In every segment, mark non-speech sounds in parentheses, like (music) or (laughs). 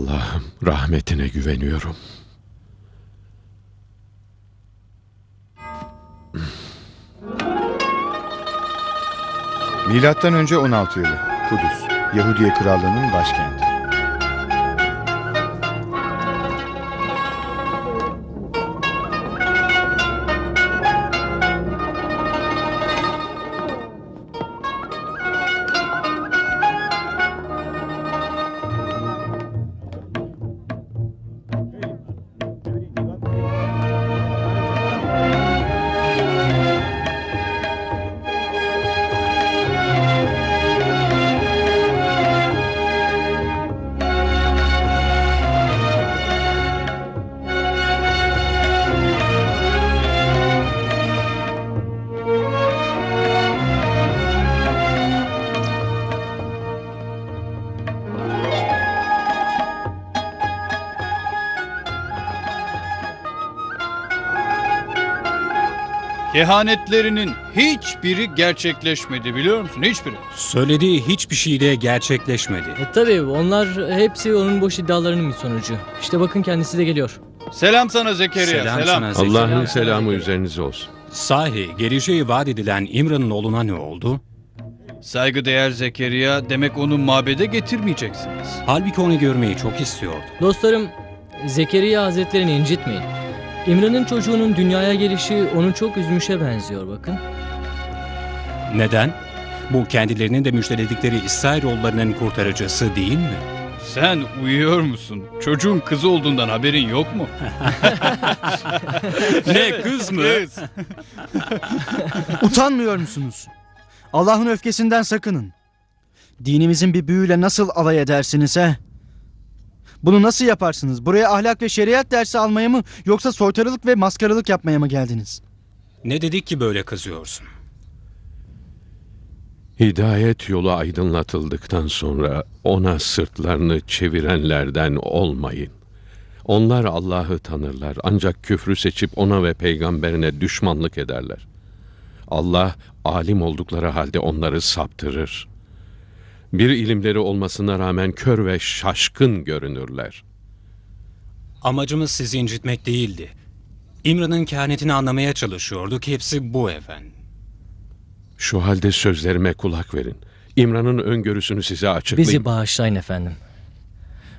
Allah'ım rahmetine güveniyorum. Milattan önce 16 yılı. Kudüs, Yahudiye Krallığı'nın başkenti. Kehanetlerinin hiçbiri gerçekleşmedi biliyor musun? Hiçbiri. Söylediği hiçbir şey de gerçekleşmedi. E tabi onlar hepsi onun boş iddialarının bir sonucu. İşte bakın kendisi de geliyor. Selam sana Zekeriya. Selam, Selam. sana Zekeriya. Allah'ın Selam, selamı selam. üzerinize olsun. Sahi geleceği vaat edilen İmran'ın oğluna ne oldu? Saygıdeğer Zekeriya demek onu mabede getirmeyeceksiniz. Halbuki onu görmeyi çok istiyordu. Dostlarım Zekeriya Hazretlerini incitmeyin. İmran'ın çocuğunun dünyaya gelişi onu çok üzmüşe benziyor bakın. Neden? Bu kendilerinin de müjdeledikleri İsrailoğullarının kurtarıcısı değil mi? Sen uyuyor musun? Çocuğun kızı olduğundan haberin yok mu? (laughs) ne kız mı? Kız. (laughs) Utanmıyor musunuz? Allah'ın öfkesinden sakının. Dinimizin bir büyüyle nasıl alay edersiniz he? Bunu nasıl yaparsınız? Buraya ahlak ve şeriat dersi almaya mı yoksa soytarılık ve maskaralık yapmaya mı geldiniz? Ne dedik ki böyle kızıyorsun? Hidayet yolu aydınlatıldıktan sonra ona sırtlarını çevirenlerden olmayın. Onlar Allah'ı tanırlar ancak küfrü seçip ona ve peygamberine düşmanlık ederler. Allah alim oldukları halde onları saptırır. Bir ilimleri olmasına rağmen kör ve şaşkın görünürler. Amacımız sizi incitmek değildi. İmran'ın kehanetini anlamaya çalışıyorduk. Hepsi bu efendim. Şu halde sözlerime kulak verin. İmran'ın öngörüsünü size açıklayayım. Bizi bağışlayın efendim.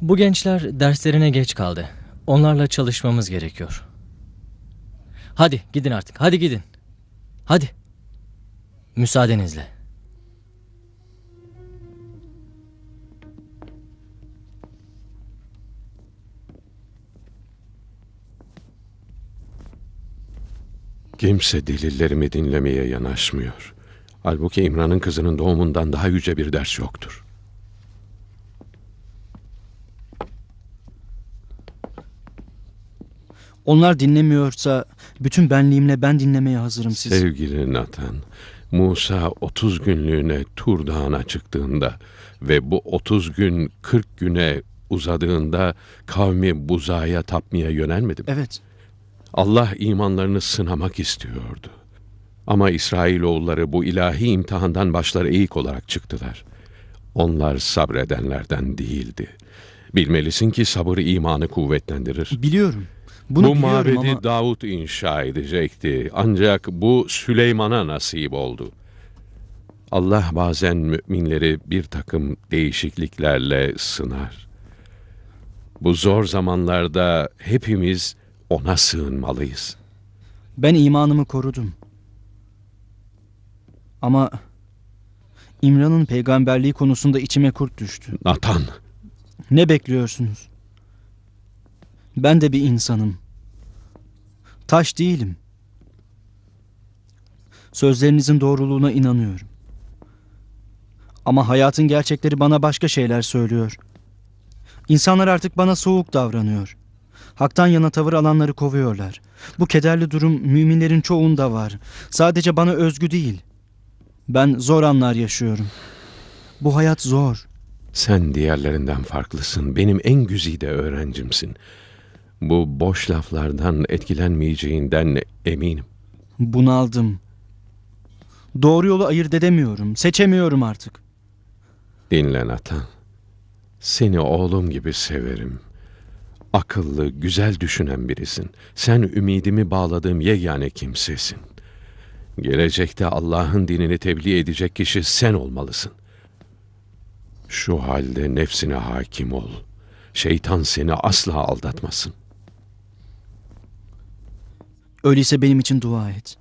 Bu gençler derslerine geç kaldı. Onlarla çalışmamız gerekiyor. Hadi gidin artık. Hadi gidin. Hadi. Müsaadenizle. Kimse delillerimi dinlemeye yanaşmıyor. Halbuki İmran'ın kızının doğumundan daha yüce bir ders yoktur. Onlar dinlemiyorsa bütün benliğimle ben dinlemeye hazırım sizi. Sevgili Nathan, Musa 30 günlüğüne Tur Dağı'na çıktığında ve bu 30 gün 40 güne uzadığında kavmi buzaya tapmaya yönelmedi mi? Evet. Allah imanlarını sınamak istiyordu. Ama İsrailoğulları bu ilahi imtihandan başları eğik olarak çıktılar. Onlar sabredenlerden değildi. Bilmelisin ki sabır imanı kuvvetlendirir. Biliyorum. Bunu bu mabedi ama Davut inşa edecekti. Ancak bu Süleyman'a nasip oldu. Allah bazen müminleri bir takım değişikliklerle sınar. Bu zor zamanlarda hepimiz ona sığınmalıyız. ben imanımı korudum. Ama İmran'ın peygamberliği konusunda içime kurt düştü. Nathan, Ne bekliyorsunuz? Ben de bir insanım. Taş değilim. Sözlerinizin doğruluğuna inanıyorum. Ama hayatın gerçekleri bana başka şeyler söylüyor. İnsanlar artık bana soğuk davranıyor. Hak'tan yana tavır alanları kovuyorlar. Bu kederli durum müminlerin çoğunda var. Sadece bana özgü değil. Ben zor anlar yaşıyorum. Bu hayat zor. sen diğerlerinden farklısın. Benim en güzide öğrencimsin. Bu boş laflardan etkilenmeyeceğinden eminim. Bunaldım. Doğru yolu ayırt edemiyorum. Seçemiyorum artık. Dinle Nathan. Seni oğlum gibi severim. Akıllı, güzel düşünen birisin. Sen ümidimi bağladığım yegane kimsesin. Gelecekte Allah'ın dinini tebliğ edecek kişi sen olmalısın. Şu halde nefsine hakim ol. Şeytan seni asla aldatmasın. Öyleyse benim için dua et.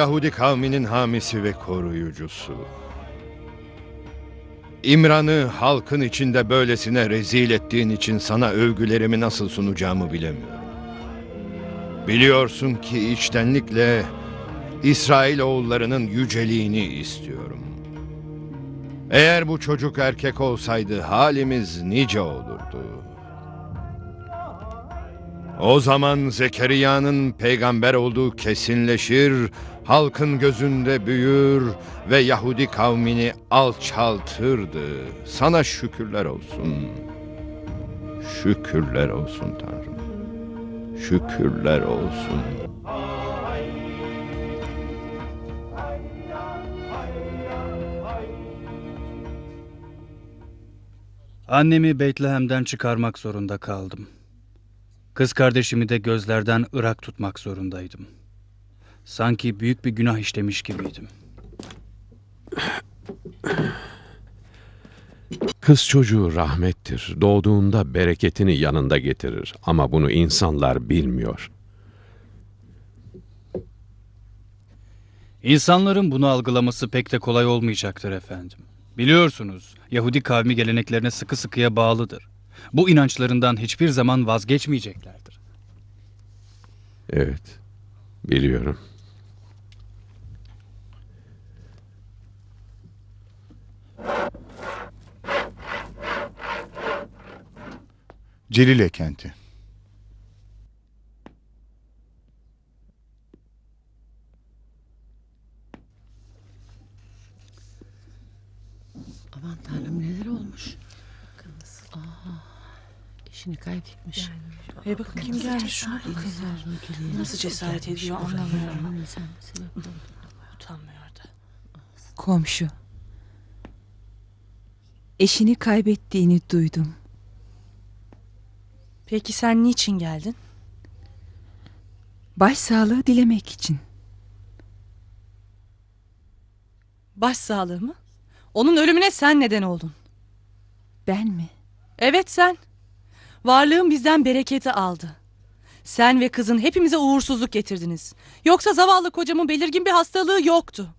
Yahudi kavminin hamisi ve koruyucusu! İmran'ı halkın içinde böylesine rezil ettiğin için sana övgülerimi nasıl sunacağımı bilemiyorum. Biliyorsun ki içtenlikle İsrail oğullarının yüceliğini istiyorum. Eğer bu çocuk erkek olsaydı halimiz nice olurdu. O zaman Zekeriya'nın peygamber olduğu kesinleşir, halkın gözünde büyür ve Yahudi kavmini alçaltırdı. Sana şükürler olsun. Şükürler olsun Tanrım. Şükürler olsun. Annemi Betlehem'den çıkarmak zorunda kaldım. Kız kardeşimi de gözlerden ırak tutmak zorundaydım. Sanki büyük bir günah işlemiş gibiydim. Kız çocuğu rahmettir. Doğduğunda bereketini yanında getirir. Ama bunu insanlar bilmiyor. İnsanların bunu algılaması pek de kolay olmayacaktır efendim. Biliyorsunuz, Yahudi kavmi geleneklerine sıkı sıkıya bağlıdır. Bu inançlarından hiçbir zaman vazgeçmeyeceklerdir. Evet, biliyorum. Celile kenti. Aman tanrım neler olmuş. Aa, işini kaybetmiş. Hey bakın kim gelmiş şuna bakın. Nasıl cesaret ediyor anlamıyorum. Utanmıyor da. Komşu. Eşini kaybettiğini duydum. Peki sen niçin geldin? Başsağlığı dilemek için. Başsağlığı mı? Onun ölümüne sen neden oldun. Ben mi? Evet sen. Varlığın bizden bereketi aldı. Sen ve kızın hepimize uğursuzluk getirdiniz. Yoksa zavallı kocamın belirgin bir hastalığı yoktu.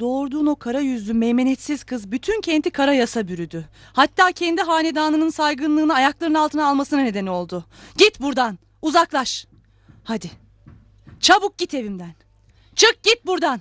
Doğurduğun o kara yüzlü meymenetsiz kız bütün kenti kara yasa bürüdü. Hatta kendi hanedanının saygınlığını ayaklarının altına almasına neden oldu. Git buradan. Uzaklaş. Hadi. Çabuk git evimden. Çık git buradan.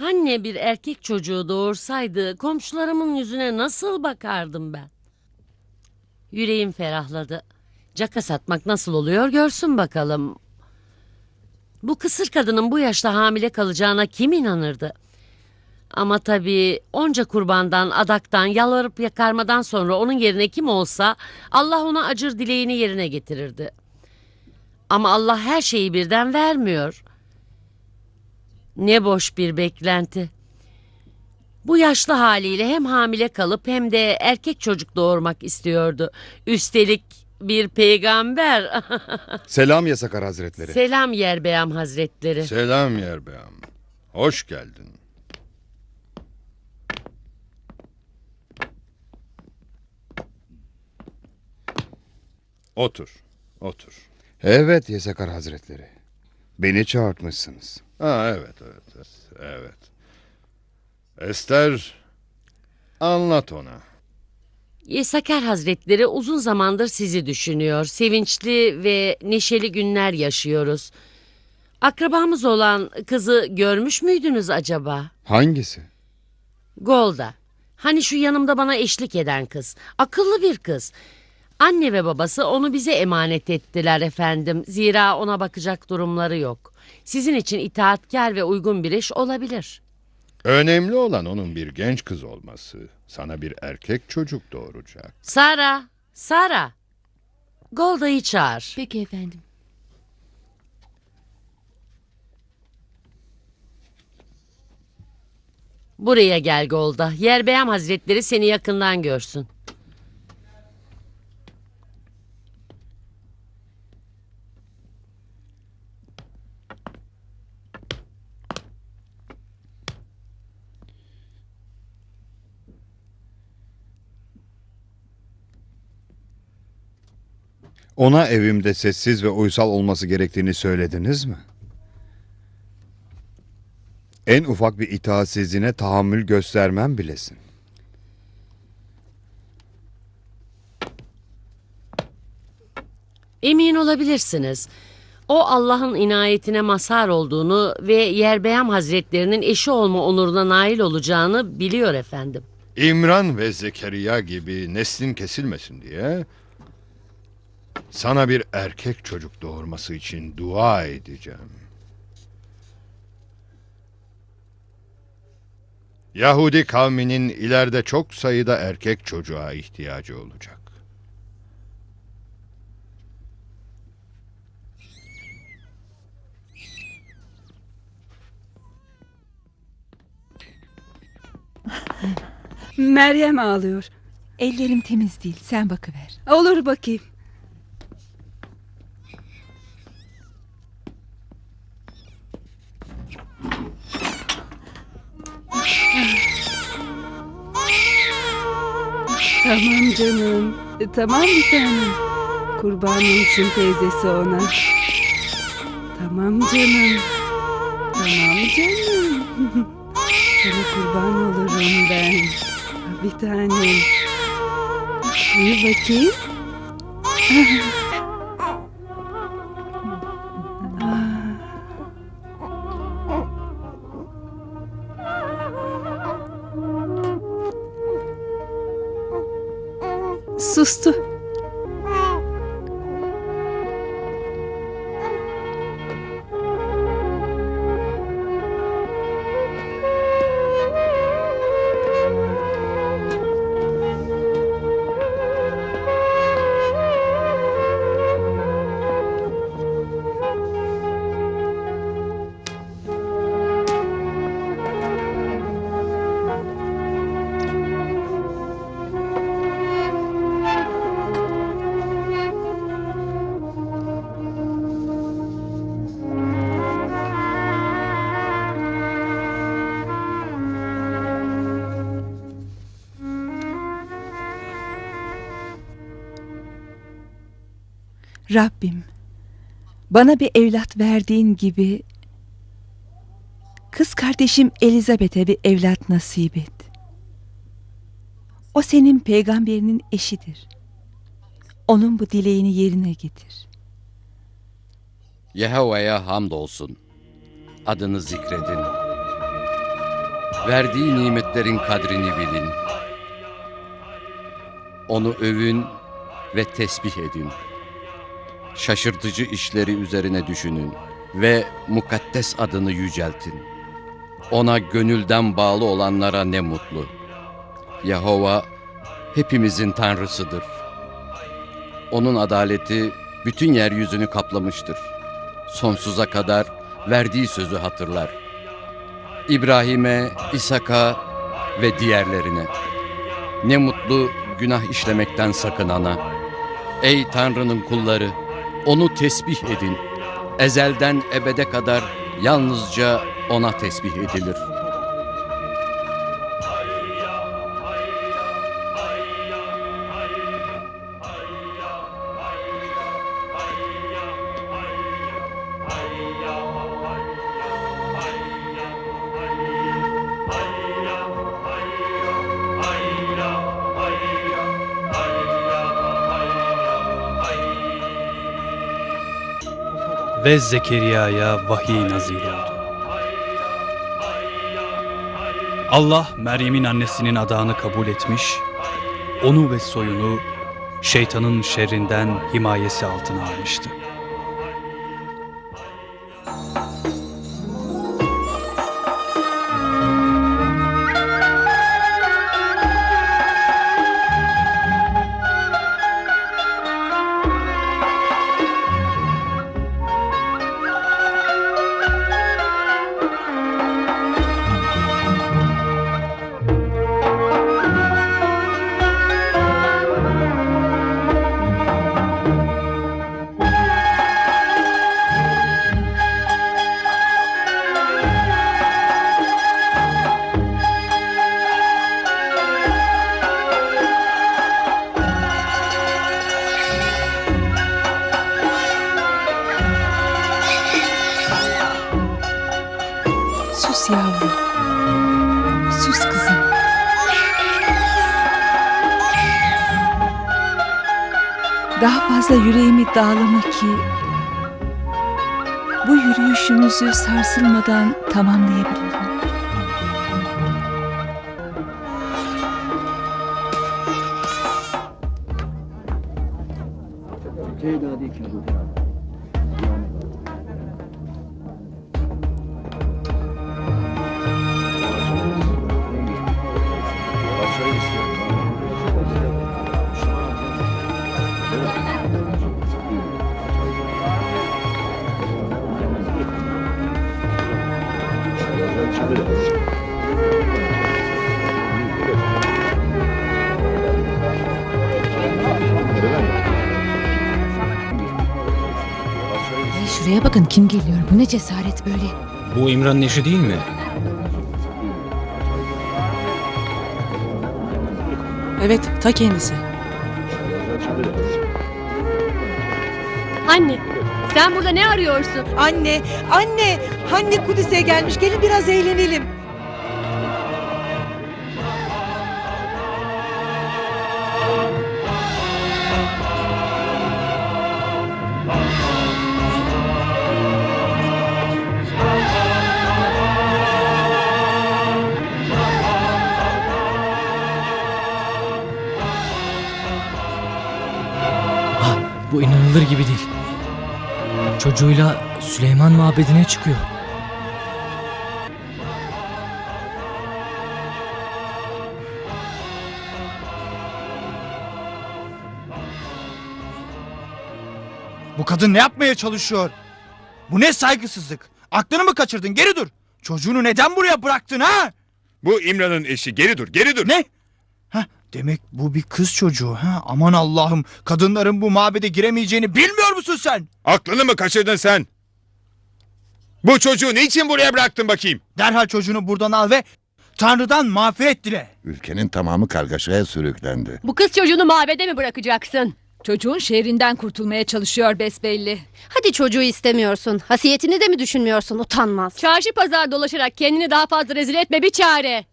Anne bir erkek çocuğu doğursaydı komşularımın yüzüne nasıl bakardım ben? Yüreğim ferahladı. Caka satmak nasıl oluyor görsün bakalım. Bu kısır kadının bu yaşta hamile kalacağına kim inanırdı? Ama tabii onca kurbandan, adaktan, yalvarıp yakarmadan sonra onun yerine kim olsa Allah ona acır dileğini yerine getirirdi. Ama Allah her şeyi birden vermiyor. Ne boş bir beklenti. Bu yaşlı haliyle hem hamile kalıp hem de erkek çocuk doğurmak istiyordu. Üstelik bir peygamber. (laughs) Selam Yasakar Hazretleri. Selam Yerbeyam Hazretleri. Selam Yerbeyam. Hoş geldin. Otur, otur. evet Yasakar Hazretleri. Beni çağırtmışsınız. Ha evet, evet, evet, evet. Ester, anlat ona. Yesaker Hazretleri uzun zamandır sizi düşünüyor. Sevinçli ve neşeli günler yaşıyoruz. Akrabamız olan kızı görmüş müydünüz acaba? Hangisi? Golda. Hani şu yanımda bana eşlik eden kız. Akıllı bir kız. Anne ve babası onu bize emanet ettiler efendim. Zira ona bakacak durumları yok. Sizin için itaatkar ve uygun bir eş olabilir. Önemli olan onun bir genç kız olması. Sana bir erkek çocuk doğuracak. Sara, Sara. Golda'yı çağır. Peki efendim. Buraya gel Golda. Yerbeyam Hazretleri seni yakından görsün. Ona evimde sessiz ve uysal olması gerektiğini söylediniz mi? En ufak bir itaatsizliğine tahammül göstermem bilesin. Emin olabilirsiniz. O Allah'ın inayetine mazhar olduğunu ve Yerbeyam Hazretlerinin eşi olma onuruna nail olacağını biliyor efendim. İmran ve Zekeriya gibi neslin kesilmesin diye sana bir erkek çocuk doğurması için dua edeceğim. Yahudi kavminin ileride çok sayıda erkek çocuğa ihtiyacı olacak. Meryem ağlıyor. Ellerim temiz değil sen bakıver. Olur bakayım. Tamam canım. E, Tamam bir tanem. Kurban olsun teyzesi ona. Tamam canım. Tamam canım. (laughs) Sana kurban olurum ben. Bir tanem. Bir bakayım. (laughs) Sustu. Rabbim bana bir evlat verdiğin gibi kız kardeşim Elizabeth'e bir evlat nasip et. O senin peygamberinin eşidir. Onun bu dileğini yerine getir. Yehova'ya hamdolsun. Adını zikredin. Verdiği nimetlerin kadrini bilin. Onu övün ve tesbih edin. Şaşırtıcı işleri üzerine düşünün ve mukaddes adını yüceltin. Ona gönülden bağlı olanlara ne mutlu. Yahova hepimizin tanrısıdır. Onun adaleti bütün yeryüzünü kaplamıştır. Sonsuza kadar verdiği sözü hatırlar. İbrahim'e, İshak'a ve diğerlerine. Ne mutlu günah işlemekten sakınana. Ey Tanrı'nın kulları, onu tesbih edin. Ezelden ebede kadar yalnızca ona tesbih edilir. Ve Zekeriya'ya vahiy nazil oldu. Allah Meryem'in annesinin adağını kabul etmiş, onu ve soyunu şeytanın şerrinden himayesi altına almıştı. Ki bu yürüyüşümüzü sarsılmadan tamamlayabilirim. Ay kim geliyor. Bu ne cesaret böyle. Bu İmran'ın eşi değil mi? Evet, ta kendisi. Anne, sen burada ne arıyorsun? Anne, anne, anne Kudüs'e gelmiş. Gelin biraz eğlenelim. İnanılır gibi değil. Çocuğuyla Süleyman mabedine çıkıyor. Bu kadın ne yapmaya çalışıyor? Bu ne saygısızlık? Aklını mı kaçırdın? Geri dur. Çocuğunu neden buraya bıraktın ha? Bu İmran'ın eşi. Geri dur, geri dur. Ne? Demek bu bir kız çocuğu ha? Aman Allah'ım. Kadınların bu mabede giremeyeceğini bilmiyor musun sen? Aklını mı kaçırdın sen? Bu çocuğu niçin buraya bıraktın bakayım? Derhal çocuğunu buradan al ve Tanrı'dan mağfiret dile. Ülkenin tamamı kargaşaya sürüklendi. Bu kız çocuğunu mabede mi bırakacaksın? Çocuğun şehrinden kurtulmaya çalışıyor besbelli. Hadi çocuğu istemiyorsun. Hasiyetini de mi düşünmüyorsun? Utanmaz. Çarşı pazar dolaşarak kendini daha fazla rezil etme bir çare.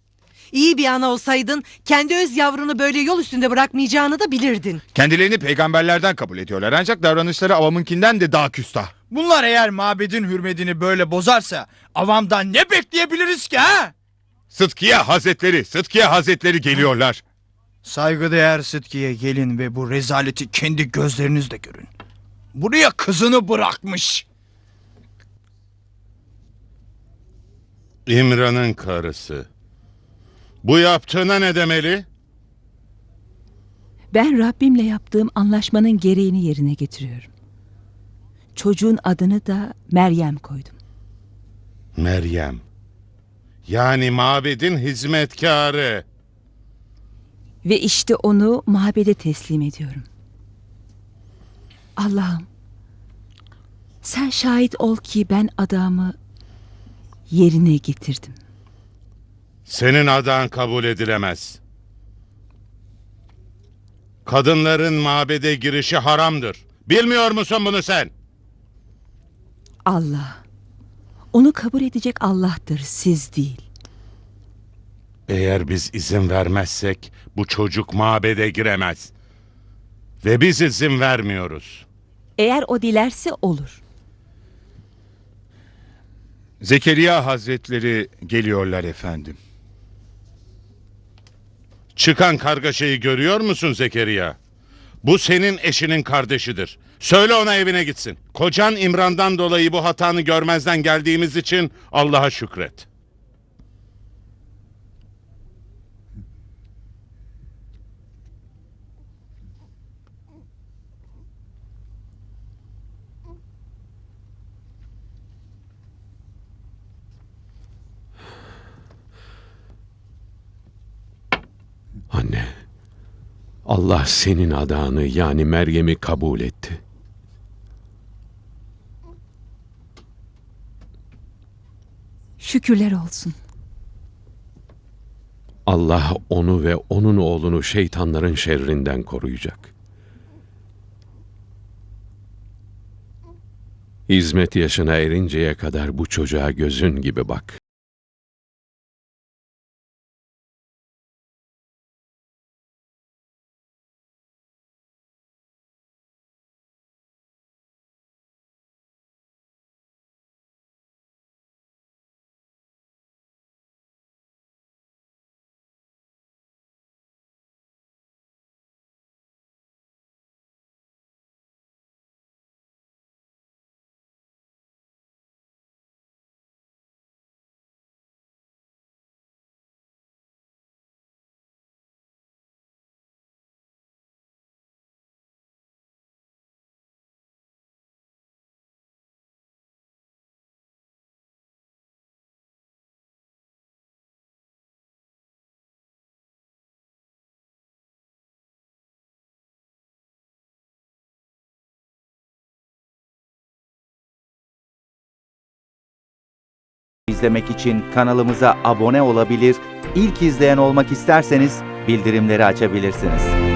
İyi bir ana olsaydın kendi öz yavrunu böyle yol üstünde bırakmayacağını da bilirdin. Kendilerini peygamberlerden kabul ediyorlar ancak davranışları avamınkinden de daha küstah. Bunlar eğer mabedin hürmetini böyle bozarsa avamdan ne bekleyebiliriz ki ha? Sıtkiye Hazretleri, Sıtkiye Hazretleri geliyorlar. Saygıdeğer Sıtki'ye gelin ve bu rezaleti kendi gözlerinizle görün. Buraya kızını bırakmış. İmran'ın karısı. Bu yaptığına ne demeli? Ben Rabbimle yaptığım anlaşmanın gereğini yerine getiriyorum. Çocuğun adını da Meryem koydum. Meryem. Yani mabedin hizmetkarı. Ve işte onu mabede teslim ediyorum. Allah'ım, sen şahit ol ki ben adamı yerine getirdim. Senin adan kabul edilemez. Kadınların mabede girişi haramdır. Bilmiyor musun bunu sen? Allah, onu kabul edecek Allah'tır, siz değil. Eğer biz izin vermezsek bu çocuk mabede giremez. Ve biz izin vermiyoruz. Eğer o dilerse olur. Zekeriya Hazretleri geliyorlar efendim. Çıkan kargaşayı görüyor musun Zekeriya? Bu senin eşinin kardeşidir. Söyle ona evine gitsin. Kocan İmran'dan dolayı bu hatanı görmezden geldiğimiz için Allah'a şükret. Anne, Allah senin adanı yani Meryem'i kabul etti. Şükürler olsun. Allah onu ve onun oğlunu şeytanların şerrinden koruyacak. Hizmet yaşına erinceye kadar bu çocuğa gözün gibi bak. İzlemek için kanalımıza abone olabilir, ilk izleyen olmak isterseniz bildirimleri açabilirsiniz.